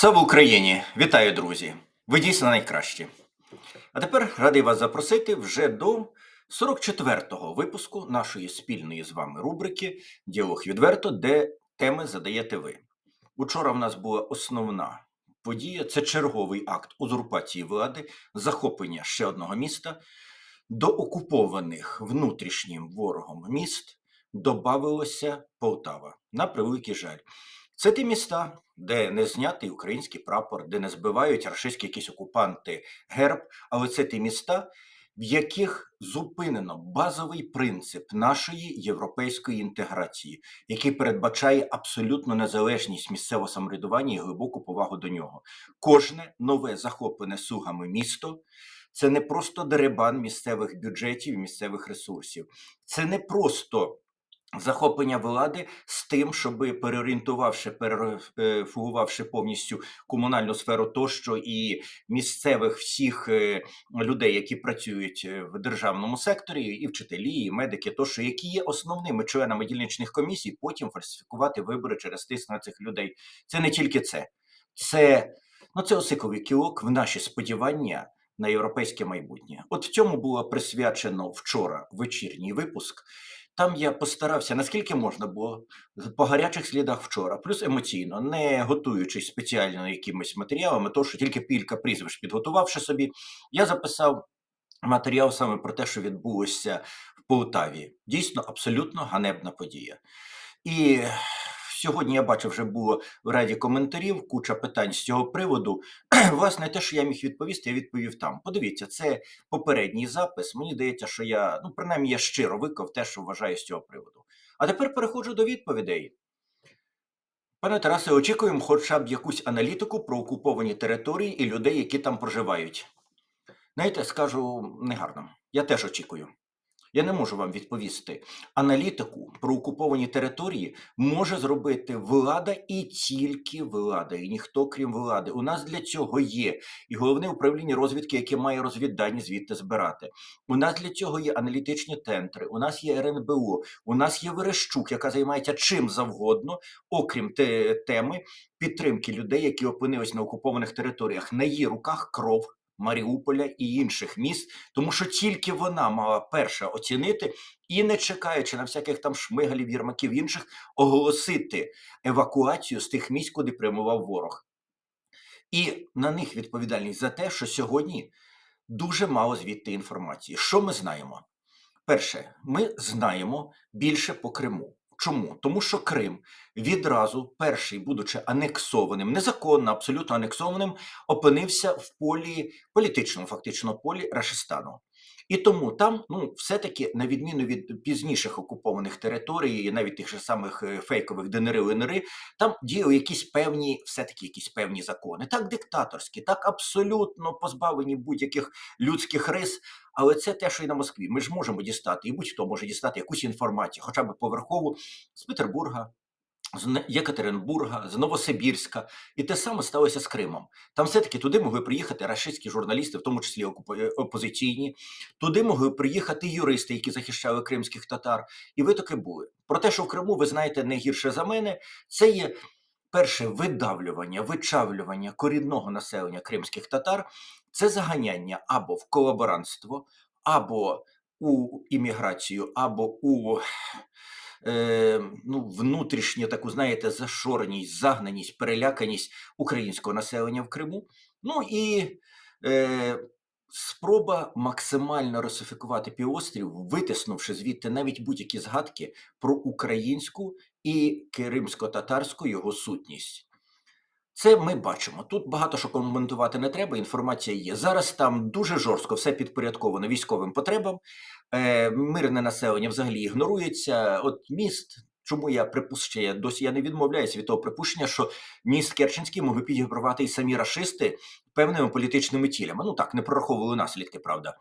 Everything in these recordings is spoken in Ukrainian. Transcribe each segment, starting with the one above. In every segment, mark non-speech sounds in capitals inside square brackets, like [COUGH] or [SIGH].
Слава Україні! Вітаю, друзі! Ви дійсно найкращі. А тепер радий вас запросити вже до 44-го випуску нашої спільної з вами рубрики Діалог відверто, де теми задаєте ви. Учора в нас була основна подія: це черговий акт узурпації влади, захоплення ще одного міста. До окупованих внутрішнім ворогом міст добавилося Полтава. На превеликий жаль. Це ті міста, де не знятий український прапор, де не збивають рашистські якісь окупанти герб, але це ті міста, в яких зупинено базовий принцип нашої європейської інтеграції, який передбачає абсолютну незалежність місцевого самоврядування і глибоку повагу до нього. Кожне нове захоплене сугами місто. Це не просто деребан місцевих бюджетів, місцевих ресурсів. Це не просто захоплення влади з тим, щоб переорієнтувавши, перефугувавши повністю комунальну сферу, тощо і місцевих всіх е, людей, які працюють е, в державному секторі, і вчителі, і медики, тощо, які є основними членами дільничних комісій, потім фальсифікувати вибори через тиск на цих людей. Це не тільки це, це, ну, це осиковий кілок в наші сподівання на європейське майбутнє. От в цьому було присвячено вчора вечірній випуск. Там я постарався наскільки можна було по гарячих слідах вчора, плюс емоційно, не готуючись спеціально якимись матеріалами, то що тільки кілька прізвищ підготувавши собі, я записав матеріал саме про те, що відбулося в Полтаві. Дійсно, абсолютно ганебна подія. І Сьогодні я бачив, вже було в раді коментарів, куча питань з цього приводу. [CLEARS THROAT] Власне, те, що я міг відповісти, я відповів там. Подивіться, це попередній запис. Мені здається, що я, ну, принаймні, я щиро виклав те, що вважаю з цього приводу. А тепер переходжу до відповідей. Пане Тарасе, очікуємо хоча б якусь аналітику про окуповані території і людей, які там проживають. Знаєте, скажу негарно. Я теж очікую. Я не можу вам відповісти. Аналітику про окуповані території може зробити влада і тільки влада, і ніхто крім влади. У нас для цього є і головне управління розвідки, яке має розвіддані звідти збирати. У нас для цього є аналітичні центри, у нас є РНБО, у нас є Верещук, яка займається чим завгодно, окрім те, теми підтримки людей, які опинились на окупованих територіях. На її руках кров. Маріуполя і інших міст, тому що тільки вона мала перша оцінити і, не чекаючи на всяких там шмигалів, єрмаків інших, оголосити евакуацію з тих місць, куди прямував ворог. І на них відповідальність за те, що сьогодні дуже мало звідти інформації. Що ми знаємо? Перше, ми знаємо більше по Криму. Чому? Тому що Крим відразу, перший, будучи анексованим, незаконно, абсолютно анексованим, опинився в полі політичному, фактично полі Рашистану. І тому там, ну, все-таки, на відміну від пізніших окупованих територій, навіть тих же самих е, фейкових ДНР ЛНР, там діяли якісь певні, все-таки якісь певні закони. Так диктаторські, так абсолютно позбавлені будь-яких людських рис. Але це те, що і на Москві. Ми ж можемо дістати, і будь-хто може дістати якусь інформацію, хоча б поверхову з Петербурга, з Єкатеринбурга, з Новосибірська, і те саме сталося з Кримом. Там все-таки туди могли приїхати рашистські журналісти, в тому числі е, опозиційні, туди могли приїхати юристи, які захищали кримських татар, і ви таки були. Про те, що в Криму, ви знаєте, не гірше за мене, це є. Перше видавлювання, вичавлювання корінного населення кримських татар це заганяння або в колаборантство, або у імміграцію, або у е, ну, внутрішню таку, знаєте, зашореність, загнаність, переляканість українського населення в Криму. Ну і е, спроба максимально русифікувати півострів, витиснувши звідти навіть будь-які згадки про українську і кримсько-татарську його сутність. Це ми бачимо. Тут багато що коментувати не треба. Інформація є. Зараз там дуже жорстко все підпорядковано військовим потребам. Е, Мирне населення взагалі ігнорується. От міст. Чому я припущення досі я не відмовляюся від того припущення, що міст Керченський могли підігравати і самі рашисти певними політичними цілями. Ну так не прораховували наслідки, правда.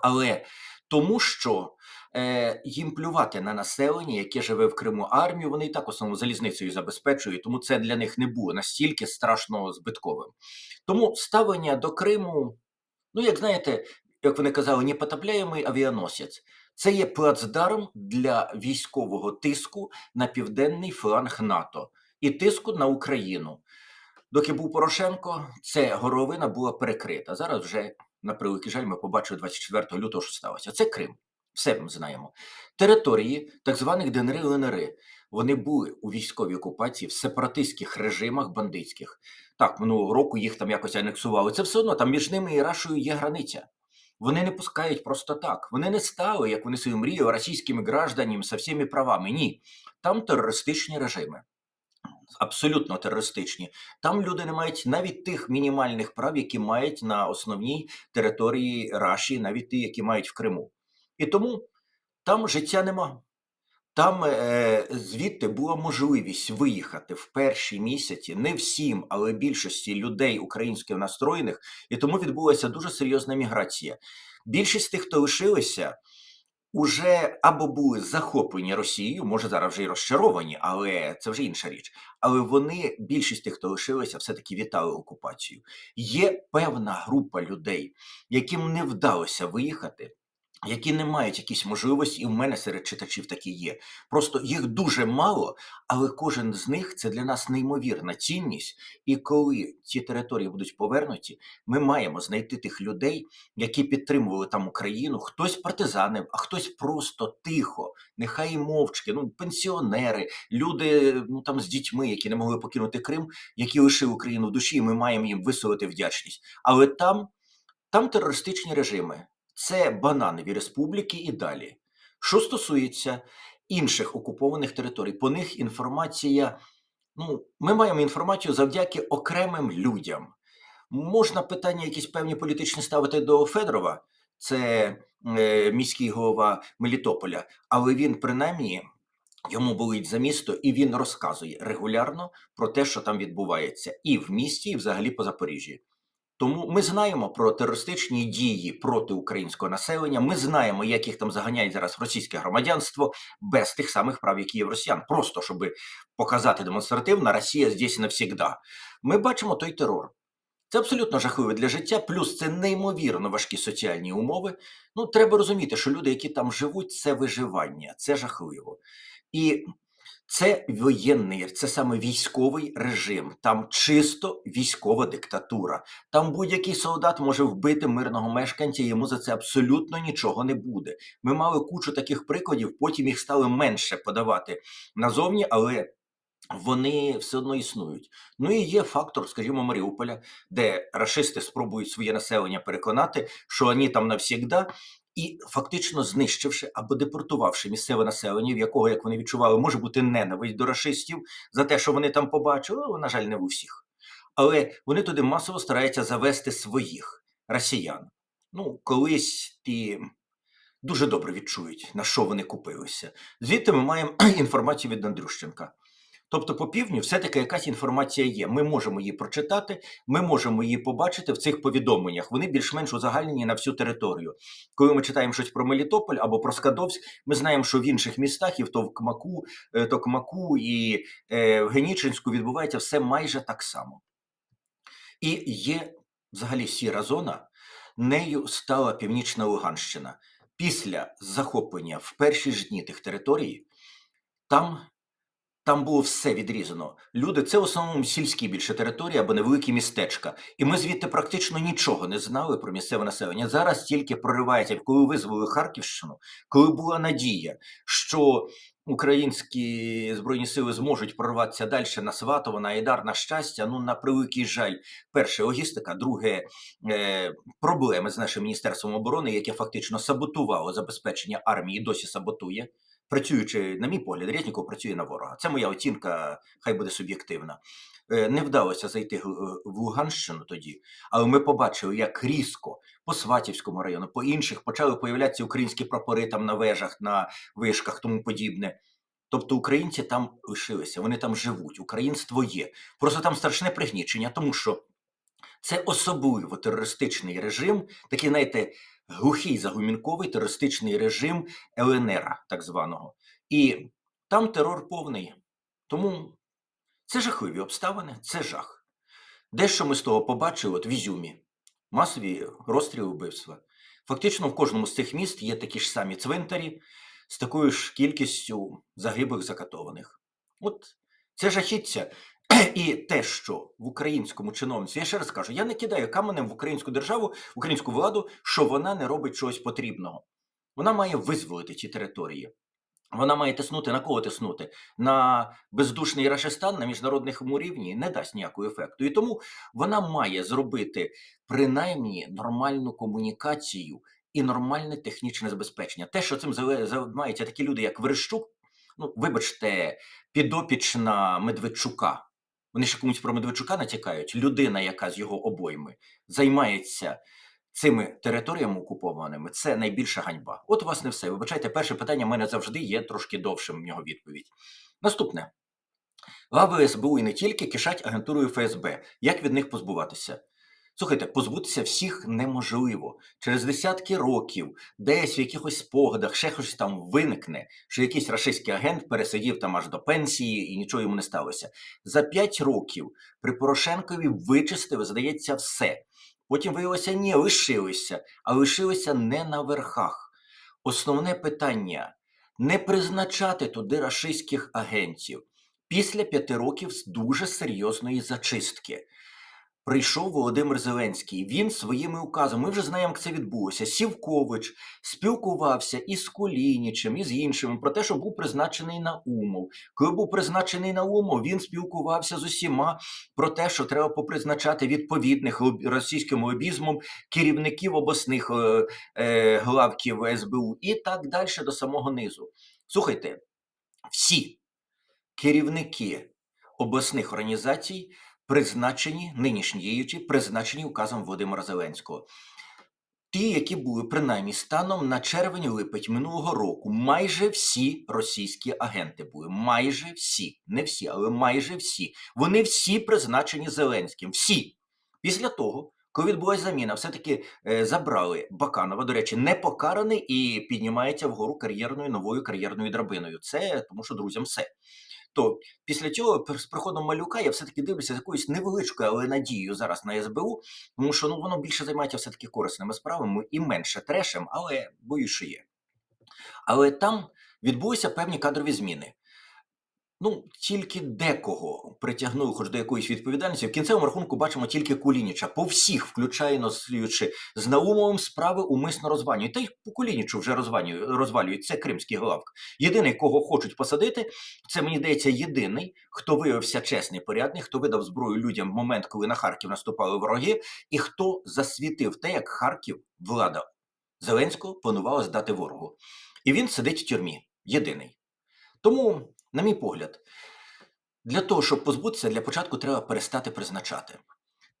Але тому що е, їм плювати на населення, яке живе в Криму армію, вони і так основно залізницею забезпечують, тому це для них не було настільки страшно збитковим. Тому ставлення до Криму, ну як знаєте, як вони казали, непотопляємий авіаносець. Це є плацдарм для військового тиску на південний фланг НАТО і тиску на Україну. Доки був Порошенко, це горовина була перекрита. Зараз вже, на превеликий жаль, ми побачили 24 лютого, що сталося. Це Крим. Все ми знаємо. Території так званих ДНР і ЛНР. Вони були у військовій окупації в сепаратистських режимах бандитських. Так, минулого року їх там якось анексували. Це все одно там між ними і Рашою є границя. Вони не пускають просто так. Вони не стали, як вони собі мріяли, російськими гражданами з всіми правами. Ні. Там терористичні режими. Абсолютно терористичні. Там люди не мають навіть тих мінімальних прав, які мають на основній території Раші, навіть ті, які мають в Криму. І тому там життя нема. Там е, звідти була можливість виїхати в перші місяці не всім, але більшості людей українських настроєних, і тому відбулася дуже серйозна міграція. Більшість тих, хто лишилися, уже або були захоплені Росією, може зараз вже й розчаровані, але це вже інша річ. Але вони, більшість тих, хто лишилися, все-таки вітали окупацію. Є певна група людей, яким не вдалося виїхати. Які не мають якісь можливості, і в мене серед читачів такі є. Просто їх дуже мало, але кожен з них це для нас неймовірна цінність. І коли ці території будуть повернуті, ми маємо знайти тих людей, які підтримували там Україну. Хтось партизанив, а хтось просто тихо, нехай і мовчки. Ну, пенсіонери, люди ну там з дітьми, які не могли покинути Крим, які лишили Україну в душі, і ми маємо їм висловити вдячність. Але там, там терористичні режими. Це бананові республіки і далі. Що стосується інших окупованих територій, по них інформація. Ну, ми маємо інформацію завдяки окремим людям. Можна питання якісь певні політичні ставити до Федорова, це е, міський голова Мелітополя, але він принаймні йому болить за місто, і він розказує регулярно про те, що там відбувається, і в місті, і взагалі по Запоріжжі. Тому ми знаємо про терористичні дії проти українського населення. Ми знаємо, як їх там заганяють зараз російське громадянство без тих самих прав, які є в росіян. Просто щоб показати демонстративно, Росія здесь навсігда. Ми бачимо той терор. Це абсолютно жахливо для життя, плюс це неймовірно важкі соціальні умови. Ну, треба розуміти, що люди, які там живуть, це виживання, це жахливо. І це воєнний, це саме військовий режим, там чисто військова диктатура. Там будь-який солдат може вбити мирного мешканця, йому за це абсолютно нічого не буде. Ми мали кучу таких прикладів, потім їх стали менше подавати назовні, але вони все одно існують. Ну і є фактор, скажімо, Маріуполя, де рашисти спробують своє населення переконати, що вони там навсігда. І фактично знищивши або депортувавши місцеве населення, в якого, як вони відчували, може бути ненависть до рашистів за те, що вони там побачили, на жаль, не в усіх. Але вони туди масово стараються завести своїх росіян. Ну, колись ті дуже добре відчують, на що вони купилися. Звідти ми маємо [CLEARS THROAT] інформацію від Андрющенка. Тобто, по півдню все-таки якась інформація є. Ми можемо її прочитати, ми можемо її побачити в цих повідомленнях. Вони більш-менш узагальнені на всю територію. Коли ми читаємо щось про Мелітополь або про Скадовськ, ми знаємо, що в інших містах, і в Товкмаку, е, Токмаку і е, в Генічинську відбувається все майже так само. І є взагалі сіра зона, нею стала Північна Луганщина. Після захоплення в перші ж дні тих територій, там там було все відрізано. Люди це в основному сільські більше території або невеликі містечка. І ми звідти практично нічого не знали про місцеве населення. Зараз тільки проривається, коли визволили Харківщину, коли була надія, що українські збройні сили зможуть прорватися далі на Сватово, на Айдар, на щастя. Ну на превеликий жаль, перше логістика, друге е, проблеми з нашим міністерством оборони, яке фактично саботувало забезпечення армії, досі саботує працюючи, на мій погляд, Резніков працює на ворога. Це моя оцінка, хай буде суб'єктивна. Е, не вдалося зайти в Луганщину тоді, але ми побачили, як різко по Сватівському району, по інших почали появлятися українські прапори там на вежах, на вишках, тому подібне. Тобто українці там лишилися, вони там живуть, українство є. Просто там страшне пригнічення, тому що це особливо терористичний режим, такий, знаєте, глухий загумінковий терористичний режим ЛНР, так званого. І там терор повний. Тому це жахливі обставини, це жах. Дещо ми з того побачили от в Ізюмі, масові розстріли вбивства. Фактично, в кожному з цих міст є такі ж самі цвинтарі з такою ж кількістю загиблих закатованих. От це жахіття. І те, що в українському чиновництві, я ще раз кажу, я не кидаю каменем в українську державу, в українську владу, що вона не робить чогось потрібного. Вона має визволити ці території. Вона має тиснути на кого тиснути? На бездушний Рашистан на міжнародному рівні не дасть ніякого ефекту. І тому вона має зробити принаймні нормальну комунікацію і нормальне технічне забезпечення. Те, що цим займаються такі люди, як Верещук, ну вибачте, підопічна Медведчука. Вони ще комусь про Медведчука натякають. Людина, яка з його обойми займається цими територіями окупованими, це найбільша ганьба. От, у вас не все. Вибачайте, перше питання в мене завжди є трошки довшим в нього відповідь. Наступне. Лави СБУ і не тільки кишать агентурою ФСБ. Як від них позбуватися? Слухайте, позбутися всіх неможливо. Через десятки років, десь в якихось спогадах, ще щось там виникне, що якийсь рашистський агент пересидів там аж до пенсії і нічого йому не сталося. За п'ять років при Порошенкові вичистили, здається, все. Потім виявилося, ні, лишилися, а лишилися не на верхах. Основне питання не призначати туди рашистських агентів після п'яти років дуже серйозної зачистки. Прийшов Володимир Зеленський. Він своїми указами, ми вже знаємо, як це відбулося. Сівкович спілкувався із Кулінічем, і з іншими про те, що був призначений на умов. Коли був призначений на умов, він спілкувався з усіма про те, що треба попризначати відповідних російським лобізмом керівників обласних е, е, главків СБУ і так далі до самого низу. Слухайте, всі керівники обласних організацій призначені, нинішні діючі, призначені указом Володимира Зеленського. Ті, які були принаймні станом на червень-липень минулого року, майже всі російські агенти були. Майже всі, не всі, але майже всі. Вони всі призначені Зеленським. Всі. Після того, коли відбулася заміна, все-таки е, забрали Баканова, до речі, не покараний і піднімається вгору кар'єрною новою кар'єрною драбиною. Це тому, що друзям все. То після цього з приходом малюка я все-таки дивлюся з якоюсь невеличкою, але надією зараз на СБУ, тому що ну воно більше займається все-таки корисними справами і менше трешем, але боюсь, що є. Але там відбулися певні кадрові зміни. Ну, тільки декого притягнули хоч до якоїсь відповідальності. В кінцевому рахунку бачимо тільки Кулініча. По всіх, включає наслідуючи з Наумовим справи умисно розвалюють. Та й по Кулінічу вже розвалюють. Це кримський главк. Єдиний, кого хочуть посадити, це мені здається єдиний, хто виявився чесний, порядний, хто видав зброю людям в момент, коли на Харків наступали вороги, і хто засвітив те, як Харків влада Зеленського планувала здати ворогу. І він сидить в тюрмі. Єдиний. Тому, на мій погляд, для того, щоб позбутися, для початку треба перестати призначати.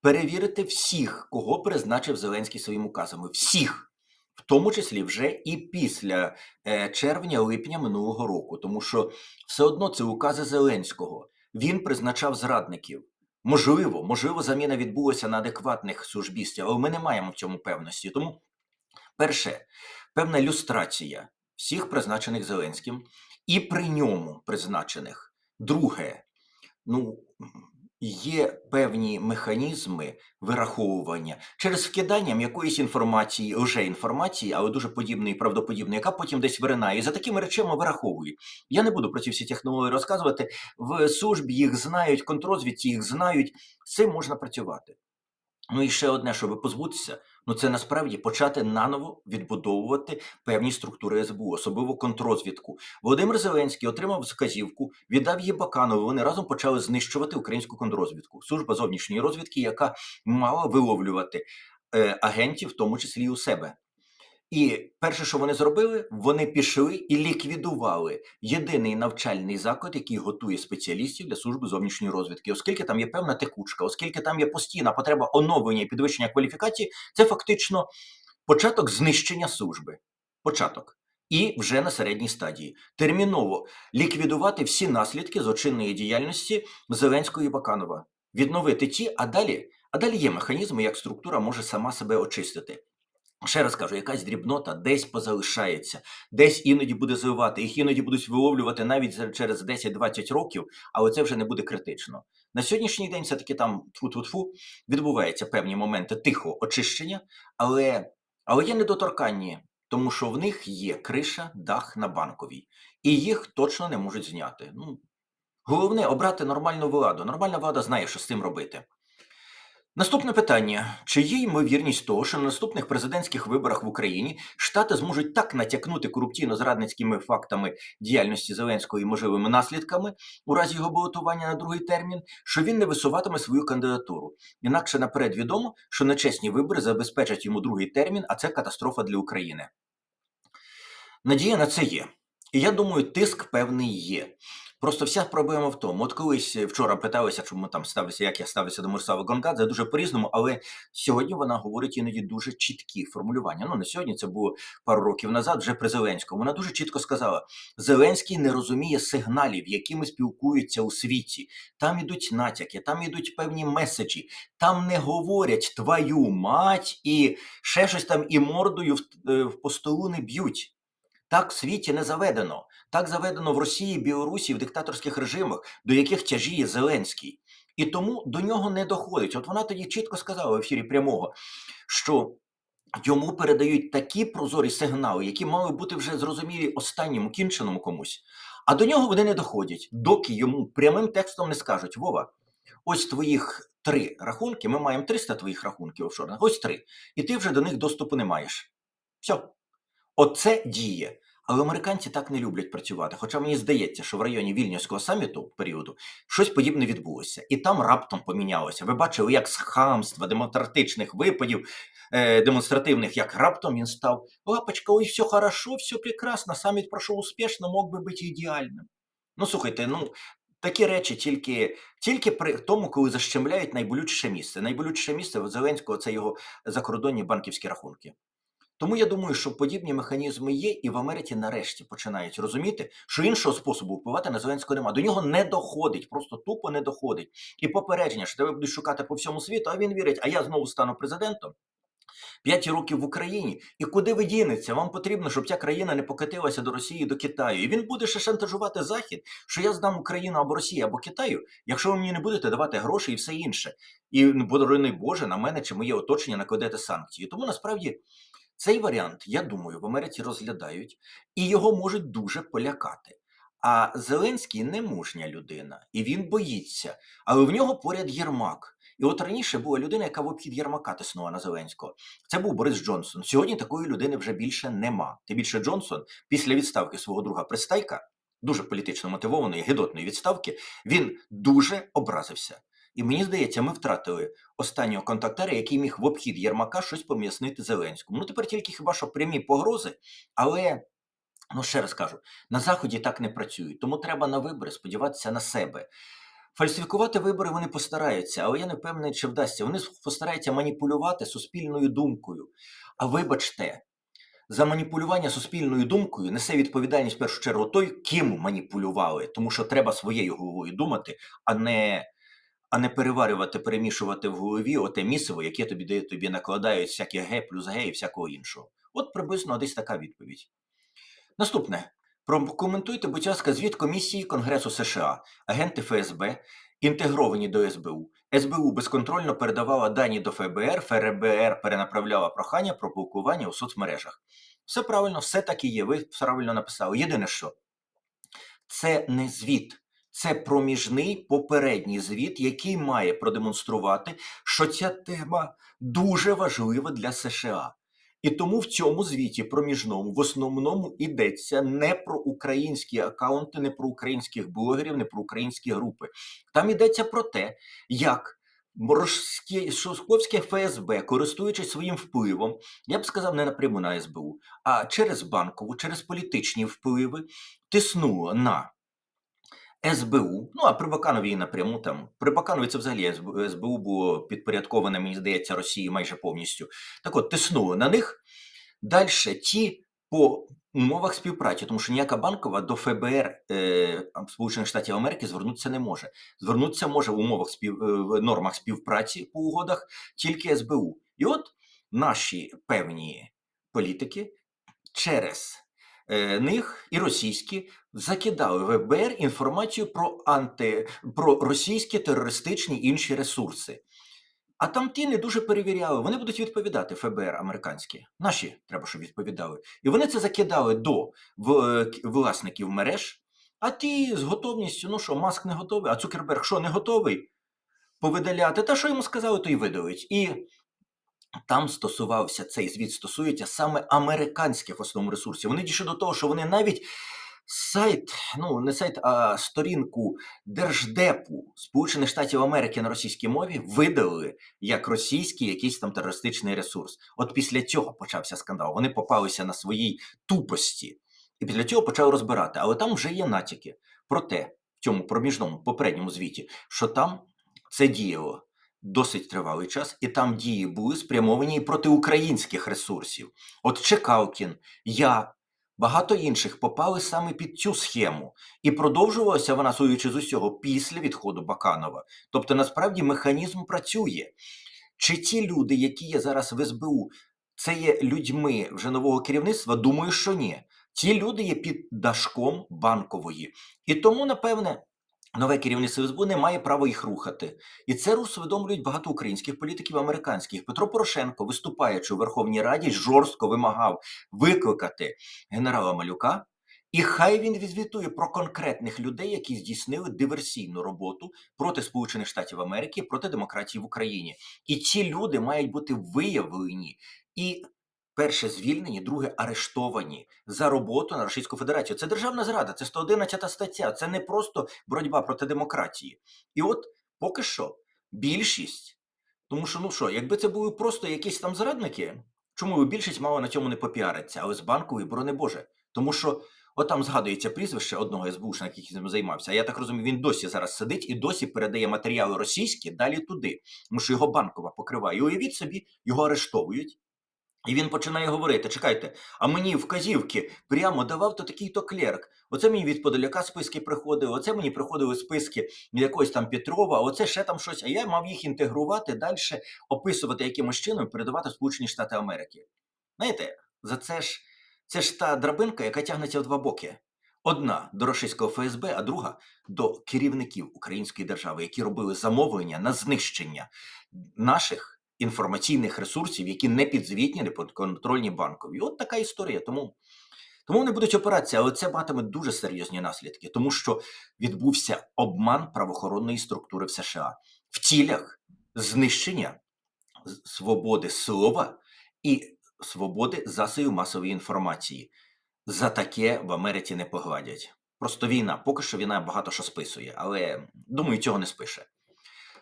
Перевірити всіх, кого призначив Зеленський своїм указами. Всіх. В тому числі вже і після е, червня-липня минулого року, тому що все одно це укази Зеленського. Він призначав зрадників. Можливо, можливо, заміна відбулася на адекватних службістів, але ми не маємо в цьому певності. Тому, перше, певна люстрація всіх призначених Зеленським і при ньому призначених. Друге, ну є певні механізми вираховування через вкиданням якоїсь інформації, лже-інформації, але дуже подібної, правдоподібної, яка потім десь виринає. І за такими речами вираховують. Я не буду про ці всі технології розказувати. В службі їх знають, контррозвідці їх знають. Цим можна працювати. Ну і ще одне, щоб позбутися, ну це насправді почати наново відбудовувати певні структури СБУ, особливо контрозвідку. Володимир Зеленський отримав вказівку, віддав її Баканову. Вони разом почали знищувати українську контрозвідку, Служба зовнішньої розвідки, яка мала виловлювати е, агентів, в тому числі і у себе. І перше, що вони зробили, вони пішли і ліквідували єдиний навчальний заклад, який готує спеціалістів для служби зовнішньої розвідки, оскільки там є певна текучка, оскільки там є постійна потреба оновлення і підвищення кваліфікації, це фактично початок знищення служби. Початок. І вже на середній стадії терміново ліквідувати всі наслідки злочинної діяльності Зеленського і Баканова, відновити ті, а далі, а далі є механізми, як структура може сама себе очистити. Ще раз кажу, якась дрібнота десь позалишається, десь іноді буде зливати, їх іноді будуть виловлювати навіть через 10-20 років, але це вже не буде критично. На сьогоднішній день все-таки там тфу-тфу-тфу, відбуваються певні моменти тихого очищення, але, але є недоторканні, тому що в них є криша, дах на банковій, і їх точно не можуть зняти. Ну, Головне обрати нормальну владу. Нормальна влада знає, що з цим робити. Наступне питання: чи є ймовірність того, що на наступних президентських виборах в Україні Штати зможуть так натякнути корупційно-зрадницькими фактами діяльності Зеленського і можливими наслідками у разі його балотування на другий термін, що він не висуватиме свою кандидатуру? Інакше наперед відомо, що нечесні вибори забезпечать йому другий термін, а це катастрофа для України. Надія на це є. І я думаю, тиск певний є. Просто вся проблема в тому. От колись е, вчора питалися, чому там ставлюся, як я ставлюся до Мирослава Гонгадзе, дуже по-різному, але сьогодні вона говорить іноді дуже чіткі формулювання. Ну не сьогодні, це було пару років назад, вже при Зеленському. Вона дуже чітко сказала: Зеленський не розуміє сигналів, якими спілкуються у світі. Там ідуть натяки, там ідуть певні меседжі, там не говорять твою мать і ще щось там і мордою в, е, в по столу не б'ють. Так в світі не заведено. Так заведено в Росії, Білорусі, в диктаторських режимах, до яких тяжіє Зеленський. І тому до нього не доходить. От вона тоді чітко сказала в ефірі прямого, що йому передають такі прозорі сигнали, які мали бути вже зрозумілі останньому кінченому комусь. А до нього вони не доходять, доки йому прямим текстом не скажуть: Вова, ось твоїх три рахунки, ми маємо 300 твоїх рахунків офшорних, ось три. І ти вже до них доступу не маєш. Все. Оце діє. Але американці так не люблять працювати. Хоча мені здається, що в районі вільнюського саміту періоду щось подібне відбулося, і там раптом помінялося. Ви бачили, як з хамства, демонстратичних випадів, е, демонстративних, як раптом він став лапочка, ой, все хорошо, все прекрасно, саміт пройшов успішно, мог би бути ідеальним. Ну слухайте, ну. Такі речі тільки, тільки при тому, коли защемляють найболючіше місце. Найболючіше місце Зеленського це його закордонні банківські рахунки. Тому я думаю, що подібні механізми є, і в Америці нарешті починають розуміти, що іншого способу впливати на Зеленського немає. До нього не доходить, просто тупо не доходить. І попередження, що тебе будуть шукати по всьому світу, а він вірить, а я знову стану президентом. П'ять років в Україні, і куди ви дінеться? Вам потрібно, щоб ця країна не покатилася до Росії до Китаю. І він буде ще шантажувати Захід, що я здам Україну або Росії, або Китаю, якщо ви мені не будете давати гроші і все інше. І подаруй Боже, на мене чи моє оточення накладете санкції. Тому насправді цей варіант, я думаю, в Америці розглядають і його можуть дуже полякати. А Зеленський не мужня людина, і він боїться. Але в нього поряд Єрмак. І от раніше була людина, яка в обхід Єрмака тиснула на Зеленського. Це був Борис Джонсон. Сьогодні такої людини вже більше нема. Тим більше Джонсон після відставки свого друга Пристайка, дуже політично мотивованої, гидотної відставки, він дуже образився. І мені здається, ми втратили останнього контактера, який міг в обхід Єрмака щось пом'яснити Зеленському. Ну тепер тільки хіба що прямі погрози, але. Ну, ще раз кажу, на Заході так не працюють, тому треба на вибори сподіватися на себе. Фальсифікувати вибори вони постараються, але я не впевнений, чи вдасться. Вони постараються маніпулювати суспільною думкою. А вибачте, за маніпулювання суспільною думкою несе відповідальність в першу чергу той, ким маніпулювали, тому що треба своєю головою думати, а не а не переварювати, перемішувати в голові оте місиво, яке тобі дає, тобі накладають всяке Г плюс Г і всякого іншого. От приблизно десь така відповідь. Наступне. Прокоментуйте, будь ласка, звіт комісії Конгресу США, агенти ФСБ, інтегровані до СБУ. СБУ безконтрольно передавала дані до ФБР, ФРБР перенаправляла прохання про публікування у соцмережах. Все правильно, все так і є. Ви правильно написали. Єдине що це не звіт, це проміжний попередній звіт, який має продемонструвати, що ця тема дуже важлива для США. І тому в цьому звіті проміжному в основному йдеться не про українські акаунти, не про українських блогерів, не про українські групи. Там йдеться про те, як Московське ФСБ, користуючись своїм впливом, я б сказав, не напряму на СБУ, а через банкову, через політичні впливи, тиснуло на СБУ, ну а при Баканові напряму там при Баканові це взагалі СБУ було підпорядковане, мені здається, Росії майже повністю. Так от тиснули на них. Далі ті по умовах співпраці, тому що ніяка банкова до ФБР е, Сполучених Штатів Америки звернутися не може. Звернутися може в умовах спів е, в нормах співпраці по угодах тільки СБУ. І от наші певні політики через них і російські закидали в ФБР інформацію про анти про російські терористичні інші ресурси. А там ті не дуже перевіряли. Вони будуть відповідати ФБР американські. Наші треба, щоб відповідали. І вони це закидали до власників мереж, А ті з готовністю, ну що, Маск не готовий, а Цукерберг що не готовий повидаляти? Та що йому сказали, то й видалить. І там стосувався цей звіт стосується саме американських в основному ресурсів. Вони дійшли до того, що вони навіть сайт, ну не сайт, а сторінку Держдепу Сполучених Штатів Америки на російській мові видалили як російський якийсь там терористичний ресурс. От після цього почався скандал. Вони попалися на своїй тупості, і після цього почали розбирати. Але там вже є натяки про те, в цьому проміжному попередньому звіті, що там це діяло досить тривалий час, і там дії були спрямовані проти українських ресурсів. От Чекалкін, я, багато інших попали саме під цю схему, і продовжувалася вона, судячи з усього, після відходу Баканова. Тобто, насправді, механізм працює. Чи ті люди, які є зараз в СБУ, це є людьми вже нового керівництва? Думаю, що ні. Ті люди є під дашком банкової. І тому, напевне, нове керівництво СБУ не має права їх рухати. І це усвідомлюють багато українських політиків, американських. Петро Порошенко, виступаючи у Верховній Раді, жорстко вимагав викликати генерала Малюка. І хай він відзвітує про конкретних людей, які здійснили диверсійну роботу проти Сполучених Штатів Америки, проти демократії в Україні. І ці люди мають бути виявлені і перше звільнені, друге арештовані за роботу на Російську Федерацію. Це державна зрада, це 111 стаття. Це не просто боротьба проти демократії. І от поки що більшість, тому що ну що, якби це були просто якісь там зрадники, чому більшість мала на цьому не попіаритися, але з банкової борони Боже, тому що. От там згадується прізвище одного СБУшника, який цим займався. А я так розумію, він досі зараз сидить і досі передає матеріали російські далі туди, тому що його банкова покриває. І уявіть собі, його арештовують. І він починає говорити: чекайте, а мені вказівки прямо давав то такий-то клерк. Оце мені від Подоляка списки приходили, оце мені приходили списки якогось там Петрова, оце ще там щось. А я мав їх інтегрувати, далі описувати якимось чином, передавати в Сполучені Штати Америки. Знаєте, за це ж це ж та драбинка, яка тягнеться в два боки. Одна до російського ФСБ, а друга до керівників української держави, які робили замовлення на знищення наших інформаційних ресурсів, які не підзвітні, не підконтрольні банкові. От така історія. Тому тому вони будуть опиратися, але це матиме дуже серйозні наслідки, тому що відбувся обман правоохоронної структури в США в цілях знищення свободи слова і свободи засобів масової інформації. За таке в Америці не погладять. Просто війна, поки що війна багато що списує, але думаю, цього не спише.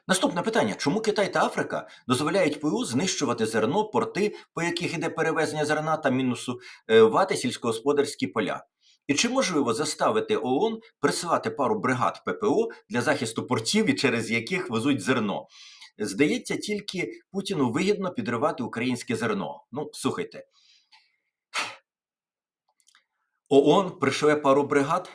Наступне питання: чому Китай та Африка дозволяють ПУ знищувати зерно, порти, по яких іде перевезення зерна та мінусу вати сільськогосподарські поля? І чи можливо заставити ООН присилати пару бригад ППО для захисту портів, через яких везуть зерно? Здається, тільки Путіну вигідно підривати українське зерно. Ну, слухайте. ООН пришле пару бригад.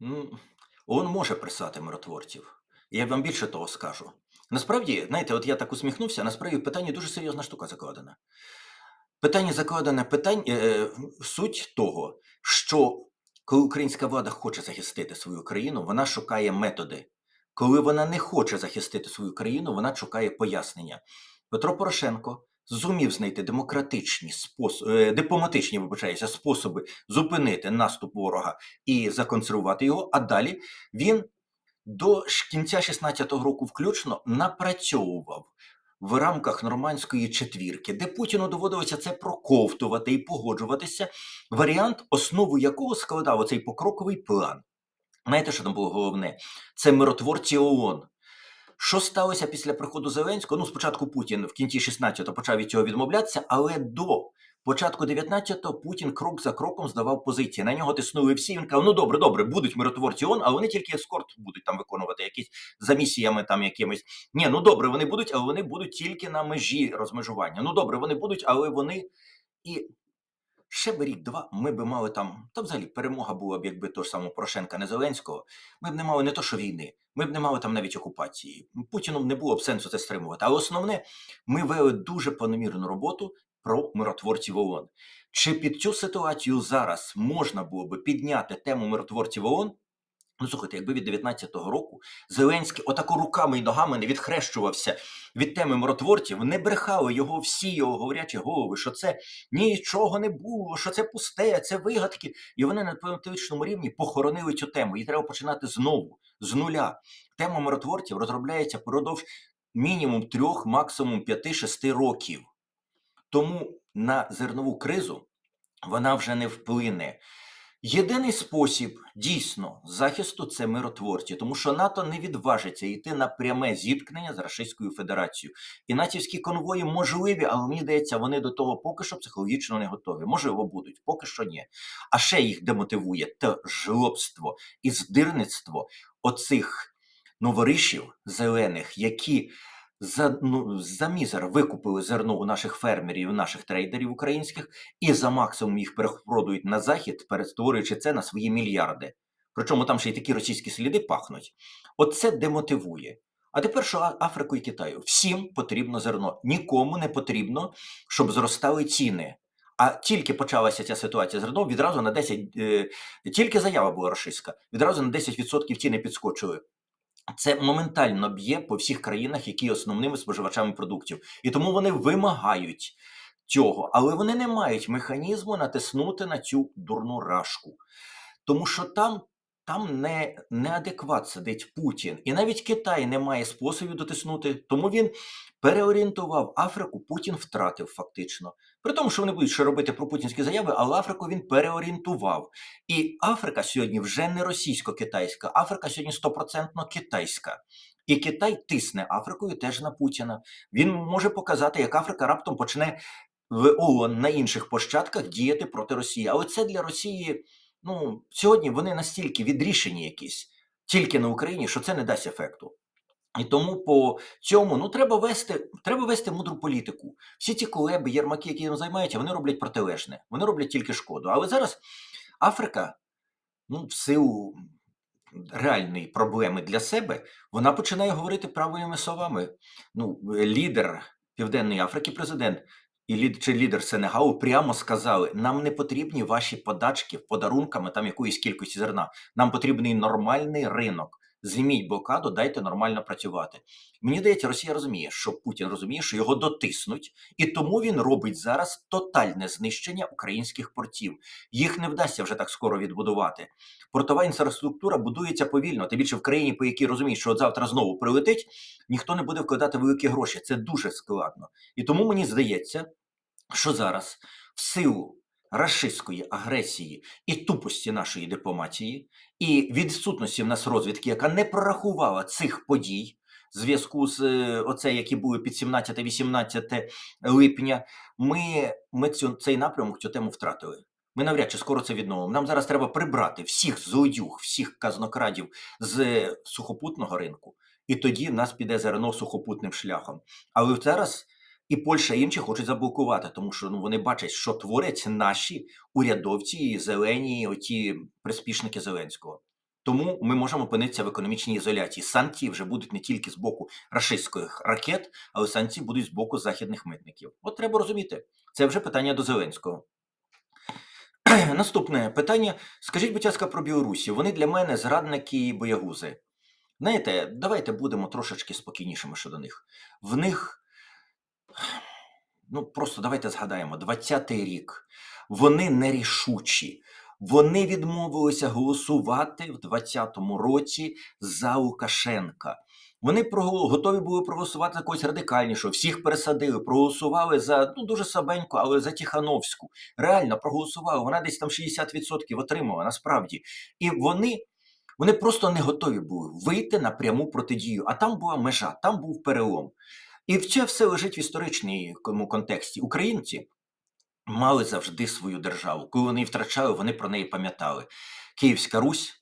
Ну, ООН може прислати миротворців. Я вам більше того скажу. Насправді, знаєте, от я так усміхнувся, насправді в питанні дуже серйозна штука закладена. Питання закладене питань, е, суть того, що коли українська влада хоче захистити свою країну, вона шукає методи. Коли вона не хоче захистити свою країну, вона шукає пояснення. Петро Порошенко зумів знайти демократичні способи, дипломатичні вибачаюся, способи зупинити наступ ворога і законсервувати його. А далі він до кінця 16-го року включно напрацьовував в рамках нормандської четвірки, де Путіну доводилося це проковтувати і погоджуватися, варіант, основу якого складав оцей покроковий план. Знаєте, що там було головне? Це миротворці ООН. Що сталося після приходу Зеленського? Ну, спочатку Путін в кінці 16-го почав від цього відмовлятися, але до початку 19-го Путін крок за кроком здавав позиції. На нього тиснули всі. Він казав, ну добре, добре, будуть миротворці ООН, але вони тільки ескорт будуть там виконувати якісь за місіями там якимись. Ні, ну добре, вони будуть, але вони будуть тільки на межі розмежування. Ну добре, вони будуть, але вони і. Ще би рік-два ми б мали там, та взагалі перемога була б, якби того ж самого Порошенка не Зеленського. Ми б не мали не то, що війни, ми б не мали там навіть окупації. Путіну не було б сенсу це стримувати. Але основне, ми вели дуже планомірну роботу про миротворців ООН. Чи під цю ситуацію зараз можна було би підняти тему миротворців ООН? Ну, слухайте, якби від 19-го року Зеленський отако руками і ногами не відхрещувався від теми миротворців, не брехали його всі його говорячі голови, що це нічого не було, що це пусте, це вигадки. І вони на політичному рівні похоронили цю тему. І треба починати знову, з нуля. Тема миротворців розробляється впродовж мінімум трьох, максимум п'яти-шести років. Тому на зернову кризу вона вже не вплине. Єдиний спосіб дійсно захисту це миротворці, тому що НАТО не відважиться йти на пряме зіткнення з Російською Федерацією. І натівські конвої можливі, але мені здається, вони до того поки що психологічно не готові. Можливо, будуть, поки що ні. А ще їх демотивує те жлобство і здирництво оцих новоришів зелених, які за, ну, за мізер викупили зерно у наших фермерів, наших трейдерів українських, і за максимум їх перепродують на захід, перестворюючи це на свої мільярди. Причому там ще й такі російські сліди пахнуть. Оце демотивує. А тепер що Африку і Китаю? Всім потрібно зерно. Нікому не потрібно, щоб зростали ціни. А тільки почалася ця ситуація з зерном, відразу на 10, е, тільки заява була російська, відразу на 10% ціни підскочили. Це моментально б'є по всіх країнах, які є основними споживачами продуктів. І тому вони вимагають цього, але вони не мають механізму натиснути на цю дурну рашку. Тому що там, там не, неадекват сидить Путін. І навіть Китай не має способів дотиснути, тому він переорієнтував Африку, Путін втратив фактично. При тому, що вони будуть ще робити пропутінські заяви, але Африку він переорієнтував. І Африка сьогодні вже не російсько-китайська, Африка сьогодні стопроцентно китайська. І Китай тисне Африкою теж на Путіна. Він може показати, як Африка раптом почне в ООН на інших площадках діяти проти Росії. Але це для Росії, ну сьогодні вони настільки відрішені якісь тільки на Україні, що це не дасть ефекту. І тому по цьому ну треба вести, треба вести мудру політику. Всі ті колеби, єрмаки, які їм займаються, вони роблять протилежне, вони роблять тільки шкоду. Але зараз Африка, ну, в силу реальної проблеми для себе, вона починає говорити правильними словами. Ну, лідер Південної Африки, президент і лід, чи лідер Сенегалу прямо сказали: нам не потрібні ваші подачки подарунками там якоїсь кількості зерна. Нам потрібний нормальний ринок. Зніміть блокаду, дайте нормально працювати. Мені здається, Росія розуміє, що Путін розуміє, що його дотиснуть, і тому він робить зараз тотальне знищення українських портів. Їх не вдасться вже так скоро відбудувати. Портова інфраструктура будується повільно. Тим більше в країні, по якій розуміють, що от завтра знову прилетить, ніхто не буде вкладати великі гроші. Це дуже складно. І тому мені здається, що зараз в силу рашистської агресії і тупості нашої дипломатії, і відсутності в нас розвідки, яка не прорахувала цих подій. Зв'язку з е, оце, які були під 17-18 липня, ми, ми цю, цей напрямок, цю тему втратили. Ми навряд чи скоро це відновимо. Нам зараз треба прибрати всіх злодюг, всіх казнокрадів з сухопутного ринку, і тоді в нас піде зерно сухопутним шляхом. Але зараз і Польща і інші хочуть заблокувати, тому що ну вони бачать, що творять наші урядовці, зелені, оті приспішники Зеленського. Тому ми можемо опинитися в економічній ізоляції. Санкції вже будуть не тільки з боку рашистських ракет, але санкції будуть з боку західних митників. От треба розуміти, це вже питання до Зеленського. [CLEARS THROAT] Наступне питання. Скажіть, будь ласка, про Білорусі. Вони для мене зрадники і боягузи. Знаєте, давайте будемо трошечки спокійнішими щодо них. В них ну просто давайте згадаємо, 20-й рік. Вони нерішучі. Вони відмовилися голосувати в 20-му році за Лукашенка. Вони готові були проголосувати за когось радикальнішого. Всіх пересадили, проголосували за ну дуже слабенько, але за Тихановську. Реально проголосували. Вона десь там 60% отримала насправді. І вони, вони просто не готові були вийти на пряму протидію. А там була межа, там був перелом. І це все лежить в історичному контексті. Українці мали завжди свою державу. Коли вони втрачали, вони про неї пам'ятали. Київська Русь,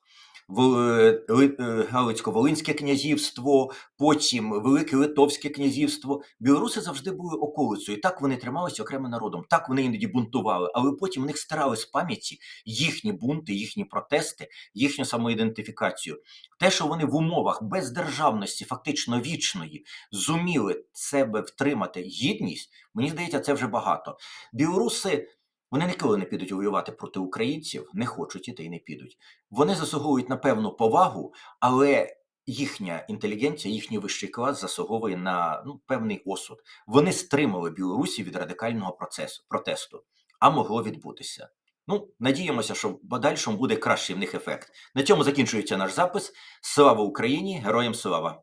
Галицько-Волинське князівство, потім Велике Литовське князівство. Білоруси завжди були околицею. Так вони трималися окремим народом. Так вони іноді бунтували, але потім в них стирали з пам'яті їхні бунти, їхні протести, їхню самоідентифікацію. Те, що вони в умовах бездержавності, фактично вічної, зуміли себе втримати гідність, мені здається, це вже багато. Білоруси Вони ніколи не підуть воювати проти українців, не хочуть іти і не підуть. Вони заслуговують на певну повагу, але їхня інтелігенція, їхній вищий клас заслуговує на ну, певний осуд. Вони стримали Білорусі від радикального процесу протесту, а могло відбутися. Ну, надіємося, що в подальшому буде кращий в них ефект. На цьому закінчується наш запис. Слава Україні! Героям слава!